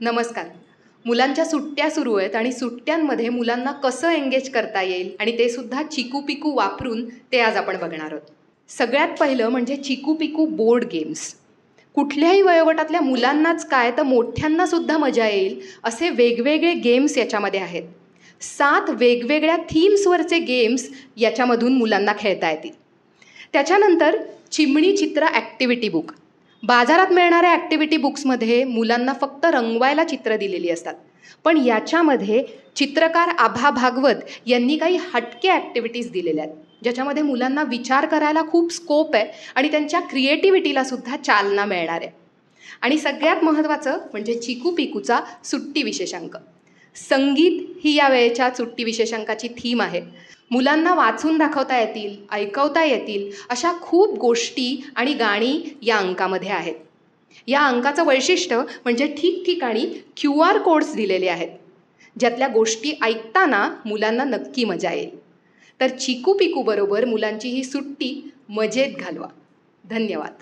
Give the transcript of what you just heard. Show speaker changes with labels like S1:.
S1: नमस्कार. मुलांच्या सुट्ट्या सुरू आहेत आणि सुट्ट्यांमध्ये मुलांना कसं एंगेज करता येईल आणि ते सुद्धा चिकू पिकू वापरून ते आज आपण बघणार आहोत. सगळ्यात पहिलं म्हणजे चिकू पिकू बोर्ड गेम्स कुठल्याही वयोगटातल्या मुलांनाच काय तर मोठ्यांना सुद्धा मजा येईल असे वेगवेगळे गेम्स याच्यामध्ये आहेत. सात वेगवेगळ्या थीम्सवरचे गेम्स याच्यामधून मुलांना खेळता येतील. त्याच्यानंतर चिमणी चित्र ॲक्टिव्हिटी बुक बाजारात मिळणाऱ्या ॲक्टिव्हिटी बुक्समध्ये मुलांना फक्त रंगवायला चित्र दिलेली असतात. पण याच्यामध्ये चित्रकार आभा भागवत यांनी काही हटके ॲक्टिव्हिटीज दिलेल्या आहेत. ज्याच्यामध्ये मुलांना विचार करायला खूप स्कोप आहे आणि त्यांच्या क्रिएटिव्हिटीला सुद्धा चालना मिळणार आहे. आणि सगळ्यात महत्त्वाचं म्हणजे चिकू पिकूचा सुट्टी विशेषांक. संगीत ही या वेळेच्या सुट्टी विशेषांकाची थीम आहे. मुलांना वाचून दाखवता येतील ऐकवता येतील अशा खूप गोष्टी आणि गाणी या अंकामध्ये आहेत. या अंकाचं वैशिष्ट्य म्हणजे ठिकठिकाणी क्यू आर कोड्स दिलेले आहेत ज्यातल्या गोष्टी ऐकताना मुलांना नक्की मजा येईल. तर चिकू पिकूबरोबर मुलांची ही सुट्टी मजेत घालवा. धन्यवाद.